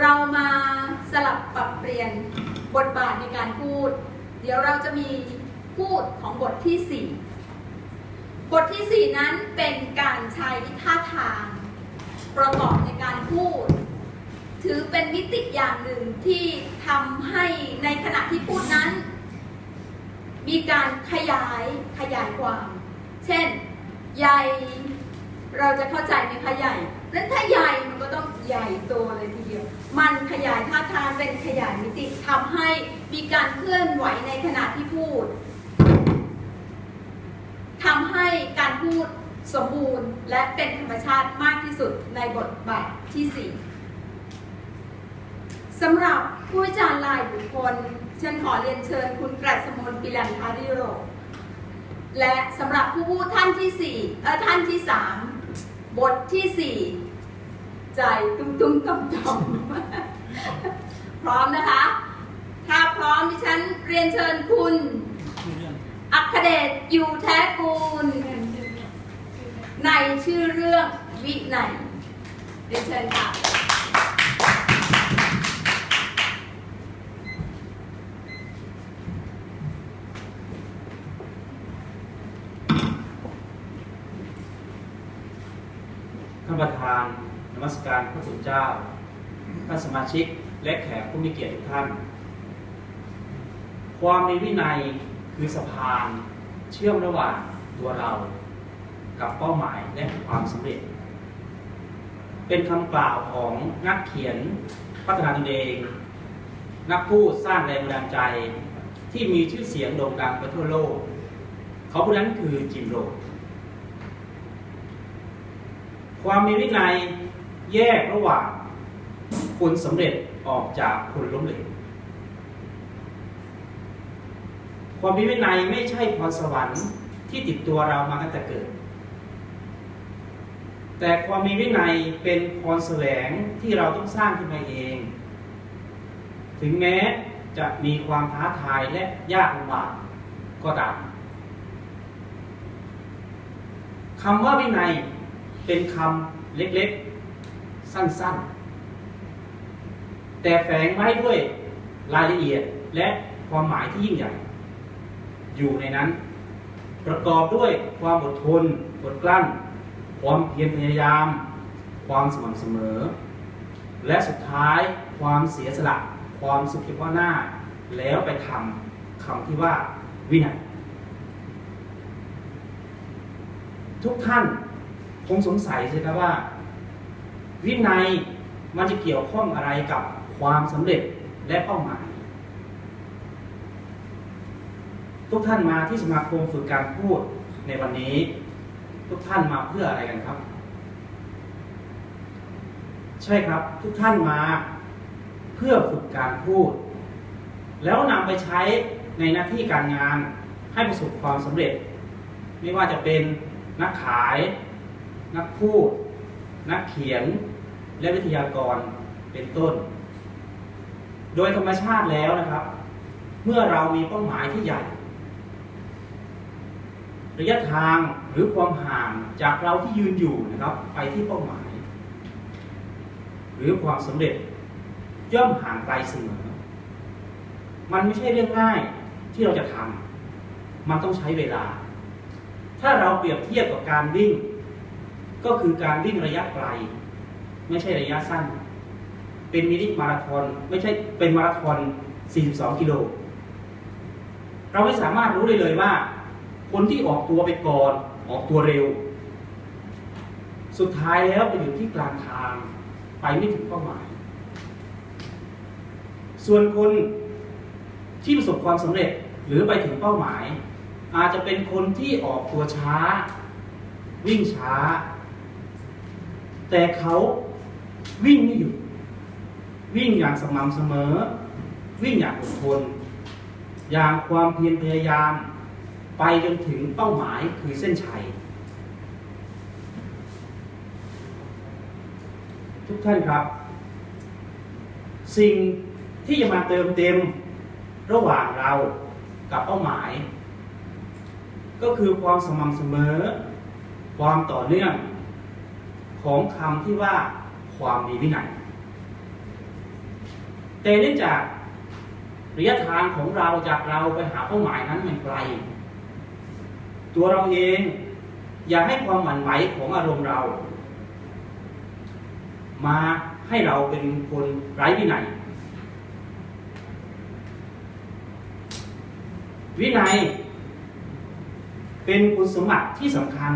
เรามาสลับปรับเปลี่ยนบทบาทในการพูด เดี๋ยวเราจะมีพูดของบทที่ 4 บทที่ 4 นั้นเป็นการใช้ท่าทาง ประกอบในการพูด ถือเป็นมิติอย่างหนึ่งที่ทำให้ในขณะที่พูดนั้น มีการขยายขยายความ เช่น ใหญ่ เราจะเข้าใจไหมคะใหญ่ นั้นถ้าใหญ่มันก็ต้องใหญ่โตเลยทีเดียว มันขยายท่าทางเป็นขยายมิติทำให้มีการเคลื่อนไหวในขณะที่พูดทำให้การพูดสมบูรณ์และเป็นธรรมชาติมากที่สุดในบทบาทที่ 4สำหรับผู้วิจารณ์ลายบุคคลฉันขอเรียนเชิญคุณกรัสมนปิลันทาริโร และสำหรับผู้พูดท่านที่สี่เออท่านที่สามบทที่สี่ ใจตุ้มตุ้มต่อมต่อมพร้อมนะคะ ถ้าพร้อมดิฉันเรียนเชิญคุณ อัคเดชอยู่แท้กูล ในชื่อเรื่องวิไนยเรียนเชิญค่ะท่านประธาน นมัสการพระคุณเจ้า ท่านสมาชิกและแขกผู้มีเกียรติทุกท่าน ความมีวินัยคือสะพานเชื่อมระหว่างตัวเรา กับเป้าหมายและความสำเร็จ เป็นคำกล่าวของนักเขียนพัฒนาตนเอง นักพูดสร้างแรงบันดาลใจที่มีชื่อเสียงโด่งดังไปทั่วโลก เขาผู้นั้นคือจิมโรความมีวินัย แยกระหว่างคนสำเร็จออกจากคนล้มเหลวความมีวินัยไม่ใช่พรสวรรค์ที่ติดตัวเรามาตั้งแต่เกิด แต่ความมีวินัยเป็นพรแสวงที่เราต้องสร้างขึ้นมาเอง ถึงแม้จะมีความท้าทายและยากลำบากก็ตามคำว่าวินัยเป็นคำเล็กๆ สั้น ๆ แต่แฝงไว้ด้วยรายละเอียดและความหมายที่ยิ่งใหญ่ อยู่ในนั้น ประกอบด้วยความอดทนอดกลั้น ความเพียรพยายาม ความสม่ำเสมอ และสุดท้ายความเสียสละ ความสุขเฉพาะหน้า แล้วไปทำคำที่ว่าวินัยทุกท่านคงสงสัยใช่ไหมว่า วินัยมันจะเกี่ยวข้องอะไรกับความสำเร็จและเป้าหมาย ทุกท่านมาที่สมาคมฝึกการพูดในวันนี้ ทุกท่านมาเพื่ออะไรกันครับ ใช่ครับทุกท่านมาเพื่อฝึกการพูด แล้วนำไปใช้ในหน้าที่การงานให้ประสบความสำเร็จ ไม่ว่าจะเป็นนักขาย นักพูด นักเขียน และวิทยากรเป็นต้น โดยธรรมชาติแล้วนะครับ เมื่อเรามีเป้าหมายที่ใหญ่ ระยะทางหรือความห่างจากเราที่ยืนอยู่นะครับ ไปที่เป้าหมาย หรือความสำเร็จย่อมห่างไกลเสมอ มันไม่ใช่เรื่องง่ายที่เราจะทำมันต้องใช้เวลา ถ้าเราเปรียบเทียบกับการวิ่ง ก็คือการวิ่งระยะไกล ไม่ใช่ระยะสั้น เป็นมินิมาราธอนไม่ใช่เป็นมาราธอน 42 กิโล เราไม่สามารถรู้ได้เลยว่า คนที่ออกตัวไปก่อนออกตัวเร็ว สุดท้ายแล้วไปอยู่ที่กลางทาง ไปไม่ถึงเป้าหมาย ส่วนคนที่ประสบความสำเร็จหรือไปถึงเป้าหมาย อาจจะเป็นคนที่ออกตัวช้า วิ่งช้า แต่เขา วิ่งไม่หยุด วิ่งอย่างสม่ำเสมอ วิ่งอย่างอดทน อย่างความเพียรพยายาม ไปจนถึงเป้าหมายคือเส้นชัย ทุกท่านครับ สิ่งที่จะมาเติมเต็มระหว่างเรากับเป้าหมาย ก็คือความสม่ำเสมอ ความต่อเนื่อง ของคำที่ว่า ความมีวินัยแต่เนื่องจากระยะทางของเราจากเราไปหาเป้าหมายนั้นมันไกล ตัวเราเองอย่าให้ความหวั่นไหวของอารมณ์เรา มาให้เราเป็นคนไร้วินัย วินัย เป็นคุณสมบัติที่สำคัญ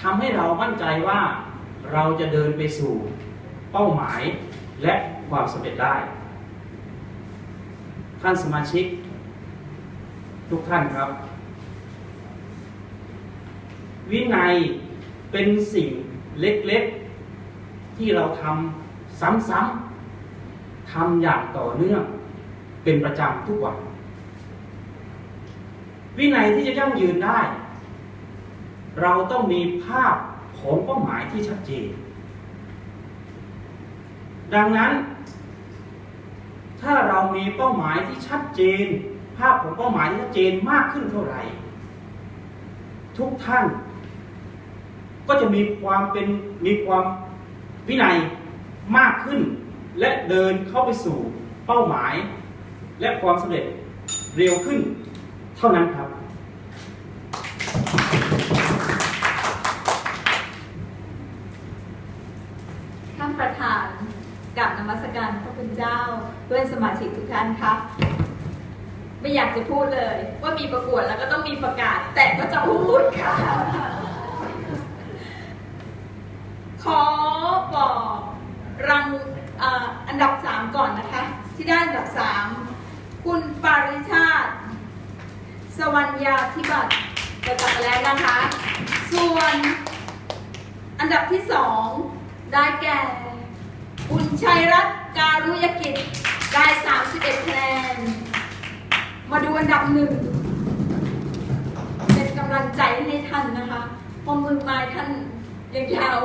ทำให้เรามั่นใจว่า เราจะเดินไปสู่เป้าหมายและความสำเร็จได้ ท่านสมาชิก ทุกท่านครับ วินัยเป็นสิ่งเล็กๆ ที่เราทำซ้ำๆทำอย่างต่อเนื่องเป็นประจำทุกวันวินัยที่จะยั่งยืนได้ เราต้องมีภาพ ของเป้าหมายที่ชัดเจน ดังนั้น ถ้าเรามีเป้าหมายที่ชัดเจน ภาพของเป้าหมายที่ชัดเจนมากขึ้นเท่าไหร่ ทุกท่าน ก็จะมีความเป็นมีความวินัยมากขึ้น และเดินเข้าไปสู่เป้าหมาย และความสำเร็จเร็วขึ้นเท่านั้นครับ ท่านประธาน การพระคุณเจ้าเพื่อนสมาชิกทุกท่านครับไม่อยากจะพูดเลยว่ามีประกวดแล้วก็ต้องมีประกาศ แต่ก็จะพูดค่ะ ขอบอกรังอ,อันดับสามก่อนนะคะ ที่ได้อันดับสามคุณปาริชาติ สวรรยาธิบัตรจะกลับมาแล้วนะคะ ส่วนอันดับที่สองได้แก่ คุณชัยรัตน์การุยกิจได้ 31คะแนน มาดูอันดับหนึ่ง เป็นกำลังใจให้ท่านนะคะเพอมือไม้ท่านยังยาว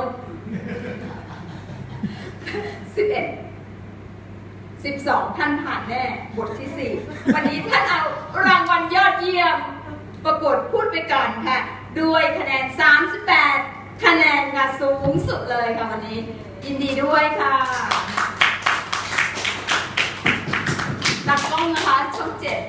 11 12 ท่านผ่านแน่ บทที่ 4 วันนี้ท่านเอารางวัลยอดเยี่ยม ประกวดพูดไปก่อนค่ะ ด้วยคะแนน 38 คะแนนค่ะสูงสุดเลยค่ะวันนี้ ยินดีด้วยค่ะ ตัก